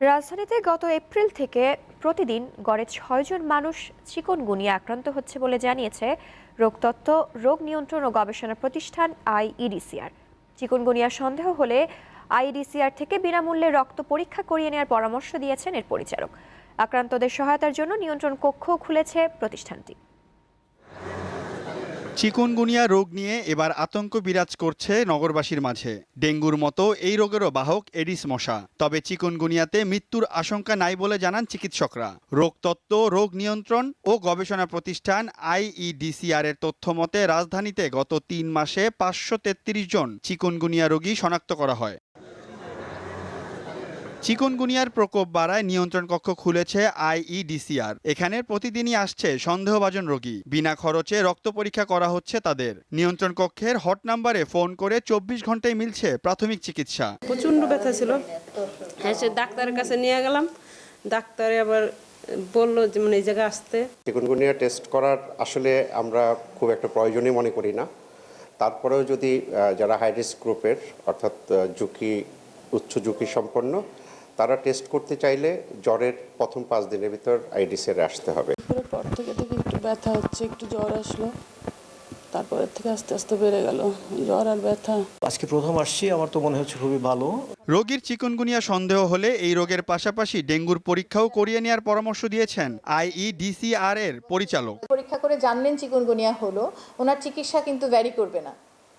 রাজধানীতে গত এপ্রিল থেকে প্রতিদিন গড়ে ছয়জন মানুষ চিকনগুনিয়া আক্রান্ত হচ্ছে বলে জানিয়েছে রোগতত্ত্ব রোগ নিয়ন্ত্রণ ও গবেষণা প্রতিষ্ঠান আইইডিসিআর। চিকনগুনিয়া সন্দেহ হলে আইডিসিআর থেকে বিনামূল্যে রক্ত পরীক্ষা করিয়ে নেওয়ার পরামর্শ দিয়েছেন এর পরিচালক। আক্রান্তদের সহায়তার জন্য নিয়ন্ত্রণ কক্ষ খুলেছে প্রতিষ্ঠানটি। চিকুনগুনিয়া রোগ নিয়ে এবার আতঙ্ক বিরাজ করছে নগরবাসীর মাঝে। ডেঙ্গুর মতো এই রোগেরও বাহক এডিস মশা। তবে চিকুনগুনিয়াতে মৃত্যুর আশঙ্কা নাই বলে জানান চিকিৎসকরা। রোগতত্ত্ব, রোগ নিয়ন্ত্রণ ও গবেষণা প্রতিষ্ঠান আইইডিসিআর এর তথ্য মতে, রাজধানীতে গত তিন মাসে পাঁচশো তেত্রিশ জন চিকুনগুনিয়া রোগী শনাক্ত করা হয়। চিকুনগুনিয়ার প্রকোপ বাড়ায় নিয়ন্ত্রণ কক্ষ খুলেছে আইইডিসিআর। এখানে প্রতিদিনই আসছে সন্দেহভাজন রোগী। বিনা খরচে রক্ত পরীক্ষা করা হচ্ছে তাদের। নিয়ন্ত্রণ কক্ষের হট নাম্বারে ফোন করে চব্বিশ ঘন্টায় মিলছে প্রাথমিক চিকিৎসা। প্রচণ্ড ব্যথা ছিল। হ্যাঁ ডাক্তারের কাছে নিয়ে গেলাম। ডাক্তারে আবার বলল যে মানে এই জায়গায় আসতে। চিকুনগুনিয়া টেস্ট করার আসলে আমরা খুব একটা প্রয়োজনই মনে করি না। তারপরেও যদি আহ, যারা হাই রিস্ক গ্রুপের অর্থাৎ ঝুঁকি উচ্চ ঝুঁকি সম্পন্ন তারা টেস্ট করতে চাইলে জ্বরের প্রথম পাঁচ দিনের ভিতর আইডিসিআর আসতে হবে। পর থেকে থেকে একটু ব্যথা হচ্ছে একটু জ্বর আসলো। তারপরের থেকে আস্তে আস্তে বেড়ে গেল জ্বর আর ব্যথা। আজকে প্রথম আসছি আমার তো মনে হচ্ছে খুবই ভালো। রোগীর চিকুনগুনিয়া সন্দেহ হলে এই রোগের পাশাপাশি ডেঙ্গুর পরীক্ষাও করিয়ে নেওয়ার পরামর্শ দিয়েছেন আইইডিসিআর এর পরিচালক। পরীক্ষা করে জানলেন চিকনগুনিয়া হলো ওনার চিকিৎসা কিন্তু ভ্যারি করবে না।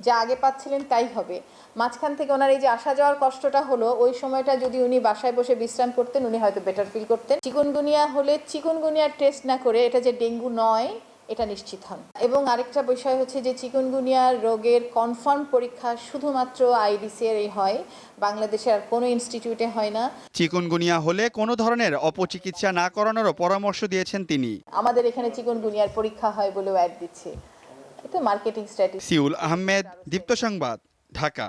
যা আগে পাচ্ছিলেন তাই হবে। মাঝখান থেকে ওনার এই যে আসা যাওয়ার কষ্টটা হলো ওই সময়টা যদি উনি বাসায় বসে বিশ্রাম করতেন উনি হয়তো বেটার ফিল করতেন। চিকুনগুনিয়া হলে চিকুনগুনিয়ার টেস্ট না করে এটা যে ডেঙ্গু নয় এটা নিশ্চিত হন। এবং আরেকটা বিষয় হচ্ছে যে চিকুনগুনিয়া রোগের কনফার্ম পরীক্ষা শুধুমাত্র আইডিসিআর এই হয় বাংলাদেশের আর কোনো ইনস্টিটিউটে হয় না। চিকুনগুনিয়া হলে কোনো ধরনের অপচিকিৎসা না করানোরও পরামর্শ দিয়েছেন তিনি। আমাদের এখানে চিকুনগুনিয়ার পরীক্ষা হয় বলেও অ্যাড দিচ্ছে। এটা মার্কেটিং স্ট্র্যাটেজি সিউল আহমেদ দীপ্ত সংবাদ ঢাকা।